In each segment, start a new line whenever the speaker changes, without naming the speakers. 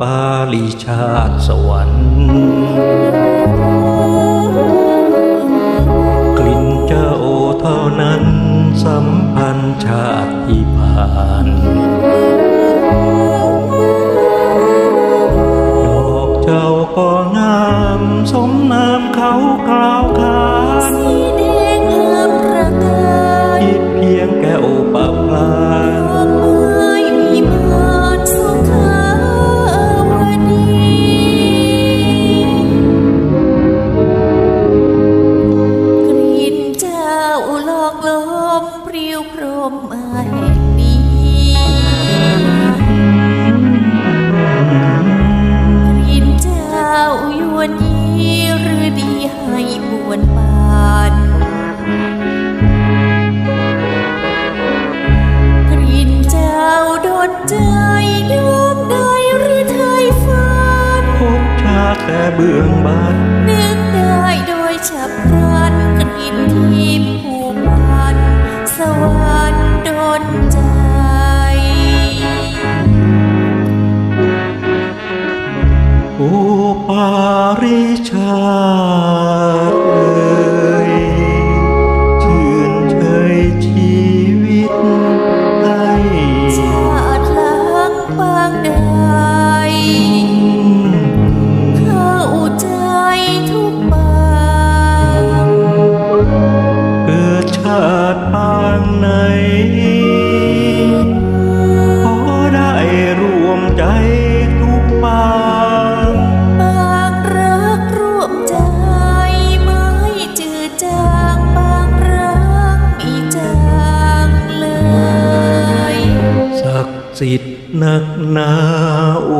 ปาลีชาติสวรรค์กลิ่นเจ้าเท่านั้นสัมพันธ์ชาติที่ผ่านดอกเจ้าก็งามสมนามเขาเขา
มแห่งนี้
ก
ลิ่นเจ้ายวนีหรือดีให้บวนบานกลิ่นเจ้าโดนใจดวงใดหรือไทยฝันพ
บชาแต่เบื้องบาน
นึกได้โดยฉับพลันกลิ่นที่ผู
ติปางไหน ขอได้รวมใจทุกปาง
ปากรักรวมใจ ไม่จืดจางปากรักม่จางเลย
ศักดิ์สิทธิ์นักหนาโอ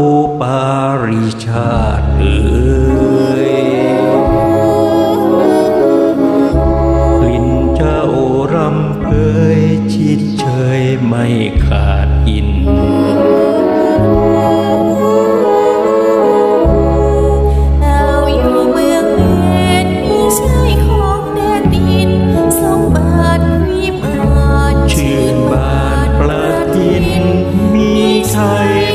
ขาดอิน
เราอยู่เมืองเพชรมีใช่ของแดนดินสมบัติวิมานชื่นบานประทิน
มีชัย